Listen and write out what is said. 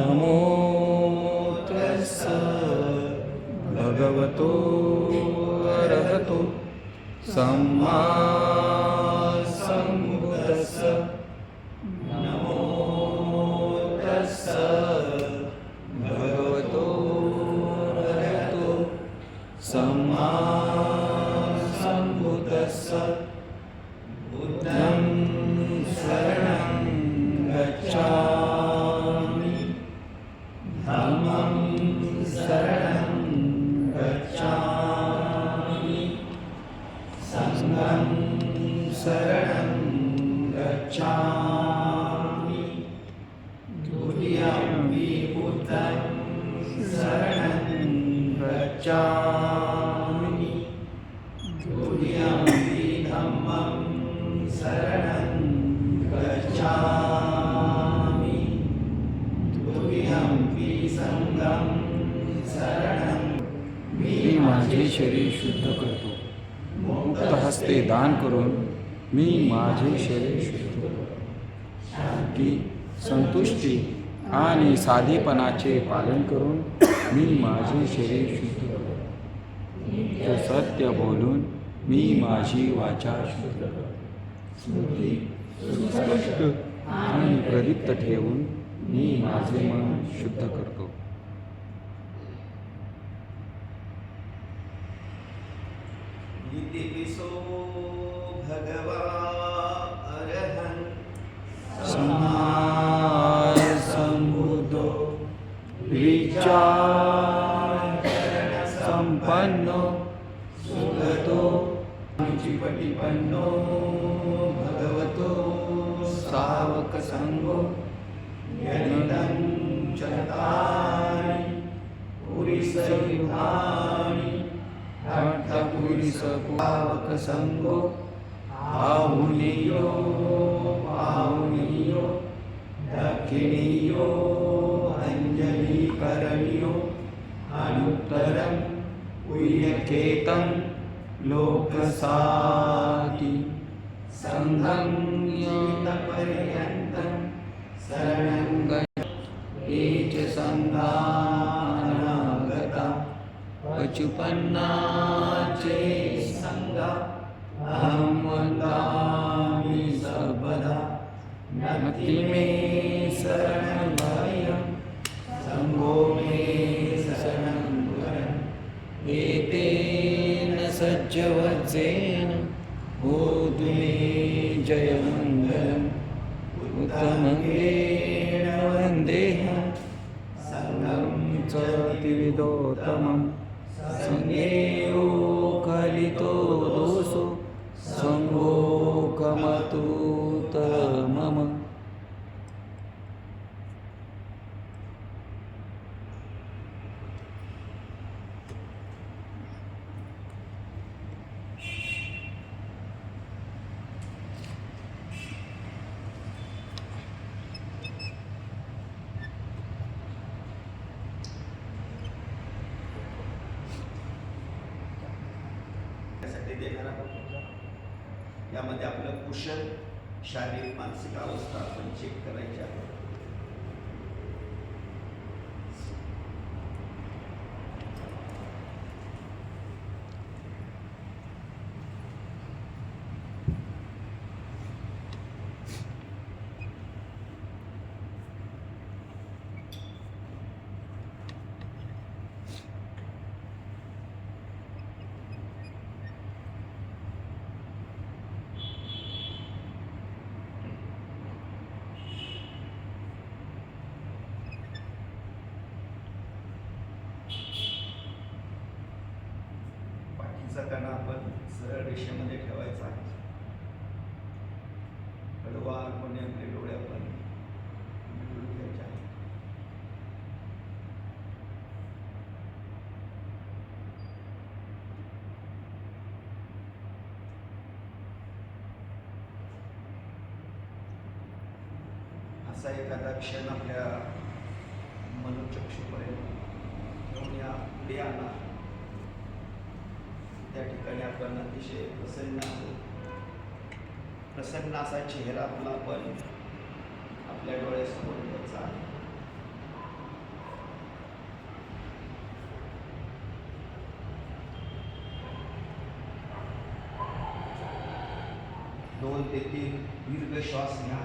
नमो तस्स भगवतो अरहतो सम्मा सम्बुद्धस्स नमो तस्स भगवतो अरहतो सम्मा शरणं गच्छामि द्वितीयं बुद्धं शरणं गच्छामि द्वितीयं धम्मं शरणं गच्छामि द्वितीयं सङ्गं शरणं मी माझे शरीर शुद्ध करतो। मुक्त हस्ते दान करून मी माझे शरीर शुद्ध की संतुष्टी आणि साधेपणाचे पालन करून मी माझे शरीर शुद्ध करतो तो सत्य बोलून मी माझी वाचा शुद्ध स्पष्ट स्मृती सुस्पष्ट आणि प्रदीप्त ठेवून मी माझे मन शुद्ध करतो. इतिपिसो भगवा अरहन्। समाय संबुद्धो विचार सुगतो चिपटिपन्नो भगवतो सावक यदिदं चतारि पुरिसयुधानि પુરુષ સંગો આહુનિયો આહુનિયો દક્ષિણીયો અંજલિ કરણીયો અનુત્તરમ ઉયકેતમ લોકસાતિ સંઘમ જીવિતપર્યંતમ શરણં ગચ્છ એ ચ સંઘા पचुपन्नाचे सङ्गा अहं सर्वदा। नति मे शरणं भयं मे शरणं वरम् एतेन सज्जवत्सेन होतु मे जयमङ्गलम्। उत्तमङ्गेण वन्देहं सर्वं च त्रिविदोत्तमम् Sunday. त्यासाठी देणारा आहोत यामध्ये आपलं कुशल शारीरिक मानसिक अवस्था आपण चेक करायची आहे. असा एखादा क्षण आपल्या मनोचक्षुपर्यंत घेऊन या पुढे आला त्या ठिकाणी आपण अतिशय प्रसन्न आहोत. प्रसन्न असा चेहरा आपला आपण आपल्या डोळ्यासमोर घ्यायचा आहे. दोन ते तीन दीर्घ श्वास घ्या.